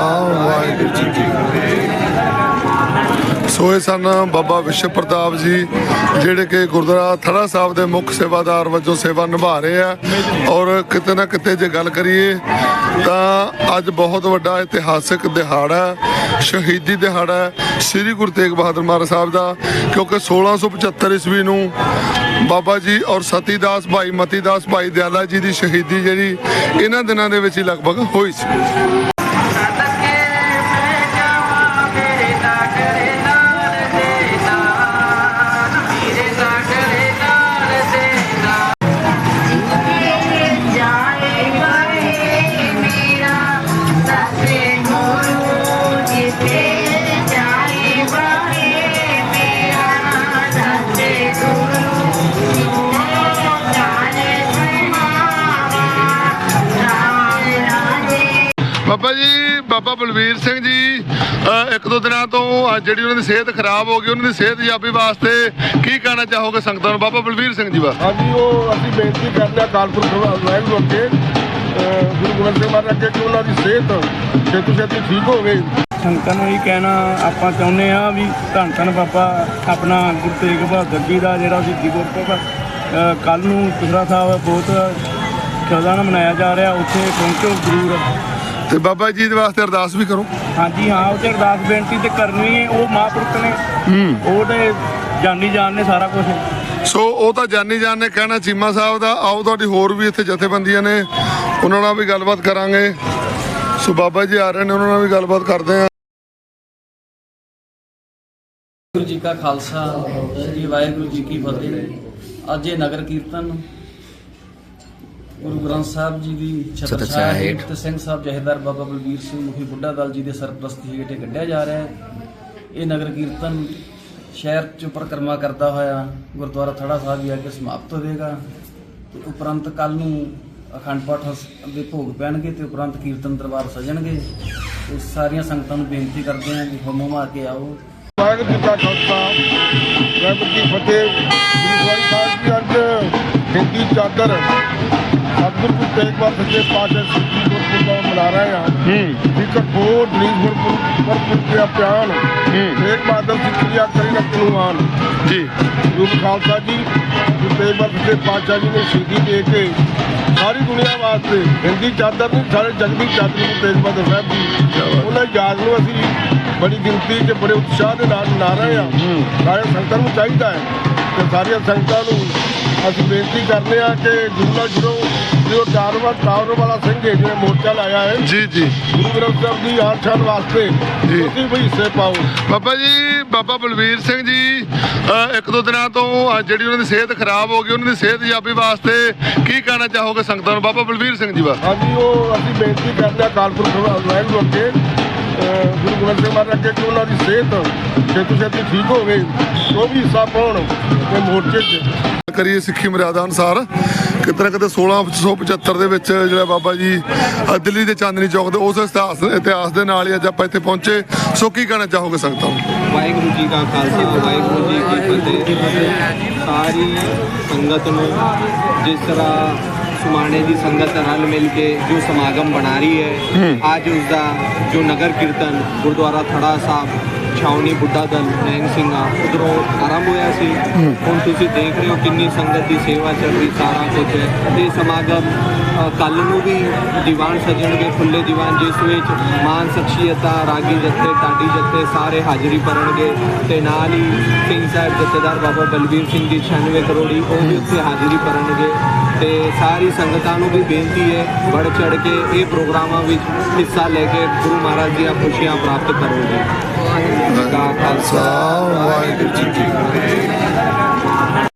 ਵਾਹਿਗੁਰੂ ਜੀ ਕੀ ਫਤਿਹ ਸੋ ਸਨ ਬਾਬਾ ਵਿਸ਼ਵ ਪ੍ਰਤਾਪ ਜੀ, ਜਿਹੜੇ ਕਿ ਗੁਰਦੁਆਰਾ ਥੜਾ ਸਾਹਿਬ ਦੇ ਮੁੱਖ ਸੇਵਾਦਾਰ ਵਜੋਂ ਸੇਵਾ ਨਿਭਾ ਰਹੇ ਆ। ਔਰ ਕਿਤੇ ਨਾ ਕਿਤੇ ਜੇ ਗੱਲ ਕਰੀਏ, ਤਾਂ ਅੱਜ ਬਹੁਤ ਵੱਡਾ ਇਤਿਹਾਸਿਕ ਦਿਹਾੜਾ, ਸ਼ਹੀਦੀ ਦਿਹਾੜਾ ਸ੍ਰੀ ਗੁਰੂ ਤੇਗ ਬਹਾਦਰ ਮਹਾਰਾਜ ਸਾਹਿਬ ਦਾ, ਕਿਉਂਕਿ 1675 ਈਸਵੀ ਨੂੰ ਬਾਬਾ ਜੀ ਔਰ ਸਤੀਦਾਸ ਭਾਈ ਮਤੀਦਾਸ ਭਾਈ ਦਿਆਲਾ ਜੀ ਦੀ ਸ਼ਹੀਦੀ ਜਿਹੜੀ ਇਹਨਾਂ ਦਿਨਾਂ ਦੇ ਵਿੱਚ ਹੀ ਲਗਭਗ ਹੋਈ ਸੀ। ਬਾਬਾ ਬਲਵੀਰ ਸਿੰਘ ਜੀ ਇੱਕ ਦੋ ਦਿਨਾਂ ਤੋਂ ਜਿਹੜੀ ਉਹਨਾਂ ਦੀ ਸਿਹਤ ਖਰਾਬ ਹੋ ਗਈ ਉਹਨਾਂ ਦੀ ਸਿਹਤ ਯਾਬੀ ਵਾਸਤੇ ਕੀ ਕਹਿਣਾ ਚਾਹੋਗੇ ਸੰਗਤਾਂ ਨੂੰ? ਬਾਬਾ ਬਲਵੀਰ ਸਿੰਘ ਜੀ ਵਾਸਤੇ ਹਾਂਜੀ ਉਹ ਅਸੀਂ ਬੇਨਤੀ ਕਰਦੇ ਹਾਂ ਕਾਲਪੁਰ ਵਾਹਿਗੁਰੂ ਅੱਗੇ ਗੁਰੂ ਗੋਬਿੰਦ ਸਿੰਘ ਮਹਾਰਾਜ ਅੱਗੇ ਕਿ ਉਹਨਾਂ ਦੀ ਸਿਹਤ ਛੇਤੀ ਛੇਤੀ ਠੀਕ ਹੋਵੇ। ਸੰਗਤਾਂ ਨੂੰ ਇਹ ਕਹਿਣਾ ਆਪਾਂ ਚਾਹੁੰਦੇ ਆ ਵੀ ਧੰਨ ਧੰਨ ਬਾਬਾ ਆਪਣਾ ਗੁਰੂ ਤੇਗ ਬਹਾਦਰ ਜੀ ਦਾ ਜਿਹੜਾ ਸ਼ਹੀਦੀ ਗੁਰਪੁਰਬ ਕੱਲ ਨੂੰ ਪਿਛਲਾ ਸਾਹਿਬ ਬਹੁਤ ਸ਼ਰਧਾ ਨਾਲ ਮਨਾਇਆ ਜਾ ਰਿਹਾ ਉੱਥੇ ਪਹੁੰਚੋ ਜ਼ਰੂਰ। ਤੇ ਬਾਬਾ ਜੀ ਦੇ ਵਾਸਤੇ ਅਰਦਾਸ ਵੀ ਕਰੋ। ਹਾਂਜੀ ਹਾਂ ਉਹ ਤੇ ਅਰਦਾਸ ਬੇਨਤੀ ਤੇ ਕਰਨੀ ਹੈ ਉਹ ਮਹਾਂਪੁਰਖ ਨੇ। ਉਹ ਤੇ ਜਾਨੀ ਜਾਨ ਨੇ ਸਾਰਾ ਕੁਝ ਸੋ ਉਹ ਤਾਂ ਜਾਨੀ ਜਾਨ ਨੇ ਕਹਿਣਾ ਚੀਮਾ ਸਾਹਿਬ ਦਾ ਆਓ ਤੁਹਾਡੀ ਹੋਰ ਵੀ ਇੱਥੇ ਜਥੇਬੰਦੀਆਂ ਨੇ ਉਹਨਾਂ ਨਾਲ ਵੀ ਗੱਲਬਾਤ ਕਰਾਂਗੇ। ਸੋ ਬਾਬਾ ਜੀ ਆ ਰਹੇ ਨੇ ਉਹਨਾਂ ਨਾਲ ਵੀ ਗੱਲਬਾਤ ਕਰਦੇ ਆ ਵਾਹਿਗੁਰੂ ਜੀ ਕਾ ਖਾਲਸਾ ਸ੍ਰੀ ਵਾਹਿਗੁਰੂ ਜੀ ਕੀ ਫਤਿਹ। ਅੱਜ ਇਹ ਨਗਰ ਕੀਰਤਨ ਗੁਰੂ ਗ੍ਰੰਥ ਸਾਹਿਬ ਜੀ ਦੀ ਛਤਰ ਛਾਇਆ ਹੇਠ ਤੇ ਸਿੰਘ ਸਾਹਿਬ ਜਹੇਦਾਰ ਬਾਬਾ ਬਲਬੀਰ ਸਿੰਘ ਮੁਖੀ ਬੁੱਢਾ ਦਲ ਜੀ ਦੇ ਸਰਪ੍ਰਸਤੀ ਹੇਠ ਕੱਢਿਆ ਜਾ ਰਿਹਾ ਹੈ। ਇਹ ਨਗਰ ਕੀਰਤਨ ਸ਼ਹਿਰ ਚ ਪਰਿਕਰਮਾ ਕਰਦਾ ਹੋਇਆ ਗੁਰਦੁਆਰਾ ਥੜਾ ਸਾਹਿਬ ਵੀ ਆ ਕੇ ਸਮਾਪਤ ਹੋਵੇਗਾ ਤੇ ਉਪਰੰਤ ਕੱਲ ਨੂੰ ਅਖੰਡ ਪਾਠ ਦੇ ਭੋਗ ਪੈਣਗੇ ਤੇ ਉਪਰੰਤ ਕੀਰਤਨ ਦਰਬਾਰ ਸਜਣਗੇ। ਤੇ ਸਾਰੀਆਂ ਸੰਗਤਾਂ ਨੂੰ ਬੇਨਤੀ ਕਰਦੇ ਹਾਂ ਕਿ ਹੁਮ ਹੁਮਾ ਕੇ ਆਓ। ਵਾਹਿਗੁਰੂ ਜੀ ਕਾ ਖਾਲਸਾ ਵਾਹਿਗੁਰੂ ਜੀ ਫਤਿਹ। ਗੁਰੂ ਗ੍ਰੰਥ ਸਾਹਿਬ ਜੀ ਅੱਜ ਹਿੰਦੀ ਚਾਦਰ ਬਹਾਦਰ ਸੱਚੇ ਪਾਤਸ਼ਾਹ ਸਿੱਖੀ ਗੁਰਪੁਰਬ ਮਨਾ ਰਹੇ ਹਾਂ। ਹੂੰ। ਇੱਕ ਹੋਰ ਦਲੀਪ ਗੁਰਪੁਰਬ ਗੁਰਪੁਰਬ ਦੇ ਪਿਆਨ ਤੇਗ ਬਹਾਦਰ ਸਿੱਖੀ ਆ ਕਰੀ ਨਾ ਕੁਨਵਾਨ ਜੀ। ਗੁਰੂ ਖਾਲਸਾ ਜੀ ਗੁਰੂ ਤੇਗ ਬਹਾਦਰ ਸੱਚੇ ਪਾਤਸ਼ਾਹ ਜੀ ਨੇ ਸ਼ਹੀਦੀ ਦੇ ਕੇ ਸਾਰੀ ਦੁਨੀਆ ਵਾਸਤੇ ਹਿੰਦੀ ਚਾਦਰ ਨਹੀਂ ਸਾਰੇ ਜਗ ਦੀ ਚਾਦਰ ਨੂੰ ਤੇਗ ਬਹਾਦਰ ਸਾਹਿਬ ਜੀ। ਉਹਨਾਂ ਯਾਦ ਨੂੰ ਅਸੀਂ ਬੜੀ ਗਿਣਤੀ 'ਚ ਬੜੇ ਉਤਸ਼ਾਹ ਦੇ ਨਾਲ ਮਨਾ ਰਹੇ ਹਾਂ। ਸਾਰੇ ਸੰਗਤਾਂ ਨੂੰ ਚਾਹੀਦਾ ਹੈ ਕਿ ਸਾਰੀਆਂ ਸੰਗਤਾਂ ਨੂੰ ਅਸੀਂ ਬੇਨਤੀ ਕਰਦੇ ਹਾਂ ਕਿ ਗੁਰੂ ਜੁੜੋ। ਜੋ ਚਾਰਵਾ ਟਾਵਰ ਵਾਲਾ ਸਿੰਘ ਹੈ ਜਿਹਨੇ ਮੋਰਚਾ ਲਾਇਆ ਹੈ। ਜੀ ਜੀ। ਗੁਰੂ ਗ੍ਰੰਥ ਸਾਹਿਬ ਦੀ ਆਰ ਸ਼ਾਨ ਵਾਸਤੇ। ਤੁਸੀਂ ਵੀ ਹਿੱਸੇ ਪਾਓ। ਬਾਬਾ ਜੀ ਬਾਬਾ ਬਲਵੀਰ ਸਿੰਘ ਜੀ ਇੱਕ ਦੋ ਦਿਨਾਂ ਤੋਂ ਜਿਹੜੀ ਉਹਨਾਂ ਦੀ ਸਿਹਤ ਖਰਾਬ ਹੋ ਗਈ ਉਹਨਾਂ ਦੀ ਸਿਹਤ ਯਾਬੀ ਵਾਸਤੇ ਕੀ ਕਹਿਣਾ ਚਾਹੋਗੇ ਸੰਗਤਾਂ ਨੂੰ? ਬਾਬਾ ਬਲਵੀਰ ਸਿੰਘ ਜੀ ਵਾਸਤੇ ਹਾਂਜੀ ਉਹ ਅਸੀਂ ਬੇਨਤੀ ਕਰਦੇ ਹਾਂ ਕਾਲਪੁਰ ਵਾਹਿਗੁਰੂ ਅੱਗੇ ਅਹ ਗੁਰੂ ਗੋਬਿੰਦ ਸਿੰਘ ਮਹਾਰਾਜ ਅੱਗੇ ਕਿ ਉਹਨਾਂ ਦੀ ਸਿਹਤ ਛੇਤੀ ਛੇਤੀ ਠੀਕ ਹੋਵੇ ਉਹ ਵੀ ਹਿੱਸਾ ਪਾਉਣ ਤੇ ਮੋਰਚੇ 'ਚ। ਕਰੀਏ ਸਿੱਖੀ ਮਰਿਆਦਾ ਅਨੁਸਾਰ ਕਿਤੇ ਨਾ ਕਿਤੇ 1675 ਦੇ ਵਿੱਚ ਜਿਹੜਾ ਬਾਬਾ ਜੀ ਦਿੱਲੀ ਦੇ ਚਾਂਦਨੀ ਚੌਕ ਦੇ ਉਸ ਇਤਿਹਾਸ ਇਤਿਹਾਸ ਦੇ ਨਾਲ ਹੀ ਅੱਜ ਆਪਾਂ ਇੱਥੇ ਪਹੁੰਚੇ। ਸੋ ਕੀ ਕਹਿਣਾ ਚਾਹੋਗੇ ਸੰਗਤਾਂ ਨੂੰ? ਵਾਹਿਗੁਰੂ ਜੀ ਕਾ ਖਾਲਸਾ, ਵਾਹਿਗੁਰੂ ਜੀ ਕੀ ਫਤਿਹ। ਸਾਰੀ ਸੰਗਤ ਨੂੰ ਜਿਸ ਤਰ੍ਹਾਂ ਸੁਮਾਣੇ ਦੀ ਸੰਗਤ ਰਲ ਮਿਲ ਕੇ ਜੋ ਸਮਾਗਮ ਬਣਾ ਰਹੀ ਹੈ ਅੱਜ ਉਸ ਦਾ ਜੋ ਨਗਰ ਕੀਰਤਨ ਗੁਰਦੁਆਰਾ ਥੜਾ ਸਾਹਿਬ ਛਾਉਣੀ ਬੁੱਢਾ ਦਲ ਨੈਣ ਸਿੰਘਾ ਉਧਰੋਂ ਆਰੰਭ ਹੋਇਆ ਸੀ। ਹੁਣ ਤੁਸੀਂ ਦੇਖ ਰਹੇ ਹੋ ਕਿੰਨੀ ਸੰਗਤ ਦੀ ਸੇਵਾ ਚੱਲ ਰਹੀ ਸਾਰਾ ਕੁਝ ਹੈ। ਇਹ ਸਮਾਗਮ ਕੱਲ ਨੂੰ ਵੀ ਦੀਵਾਨ ਸਜਣਗੇ ਖੁੱਲੇ ਦੀਵਾਨ, ਜਿਸ ਵਿੱਚ ਮਾਨ ਸ਼ਖਸੀਅਤਾਂ, ਰਾਗੀ ਜੱਥੇ ਢਾਡੀ ਜੱਥੇ ਸਾਰੇ ਹਾਜ਼ਰੀ ਭਰਨਗੇ ਤੇ ਨਾਲ ਹੀ ਸਿੰਘ ਸਾਹਿਬ ਜਥੇਦਾਰ ਬਾਬਾ ਬਲਬੀਰ ਸਿੰਘ ਜੀ 96 ਕਰੋੜੀ ਉਹ ਵੀ ਉੱਥੇ ਹਾਜ਼ਰੀ ਭਰਨਗੇ ਤੇ ਸਾਰੀ ਸੰਗਤਾਂ ਨੂੰ ਵੀ ਬੇਨਤੀ ਹੈ ਵੱਧ ਚੜ ਕੇ ਇਹ ਪ੍ਰੋਗਰਾਮਾਂ ਵਿੱਚ ਹਿੱਸਾ ਲੈ ਕੇ ਗੁਰੂ ਮਹਾਰਾਜ ਦੀਆਂ ਖੁਸ਼ੀਆਂ ਪ੍ਰਾਪਤ ਕਰੋਗੇ। ਵਾਹਿਗੁਰੂ ਜੀ ਕਾ ਖਾਲਸਾ ਵਾਹਿਗੁਰੂ ਜੀ ਕੀ ਫਤਿਹ।